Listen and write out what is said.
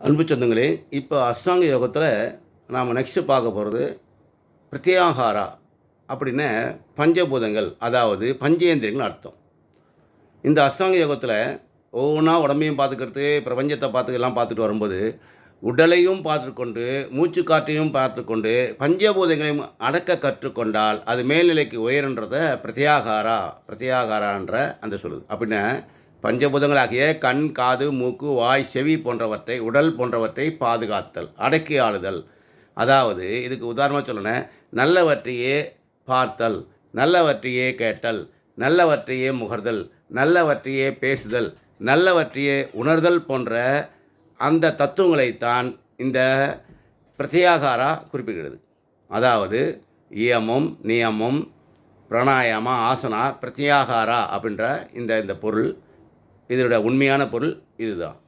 அன்பு சொந்தங்களே இப்போ அஷ்டாங்க யோகத்தில் நாம் நெக்ஸ்ட்டு பார்க்க போகிறது பிரத்யாகாரா அப்படின்னு பஞ்சபூதங்கள் அதாவது பஞ்சேந்திரியங்கள் அர்த்தம். இந்த அஷ்டாங்க யோகத்தில் ஒவ்வொன்றா உடம்பையும் பார்த்துக்கிறது பிரபஞ்சத்தை பார்த்து எல்லாம் பார்த்துட்டு வரும்போது உடலையும் பார்த்துக்கொண்டு மூச்சு காற்றையும் பார்த்துக்கொண்டு பஞ்சபூதங்களையும் அடக்க கற்றுக்கொண்டால் அது மேல்நிலைக்கு உயருன்றதை பிரத்யாகாரா பிரத்யாகாரான்ற அந்த சொல்லுது. அப்படின்னா பஞ்சபூதங்களாகிய கண் காது மூக்கு வாய் செவி போன்றவற்றை உடல் போன்றவற்றை பாதுகாத்தல் அடக்கி ஆளுதல். அதாவது இதுக்கு உதாரணமாக சொல்லணும் நல்லவற்றையே பார்த்தல் நல்லவற்றையே கேட்டல் நல்லவற்றையே முகர்தல் நல்லவற்றையே பேசுதல் நல்லவற்றையே உணர்தல் போன்ற அந்த தத்துவங்களைத்தான் இந்த பிரத்யாகாரா குறிப்பிடுகிறது. அதாவது இயமம் நியமம் பிராணாயாமா ஆசனா பிரத்யாகாரா அப்படின்ற இந்த இந்த பொருள். இதனுடைய உண்மையான பொருள் இதுதான்.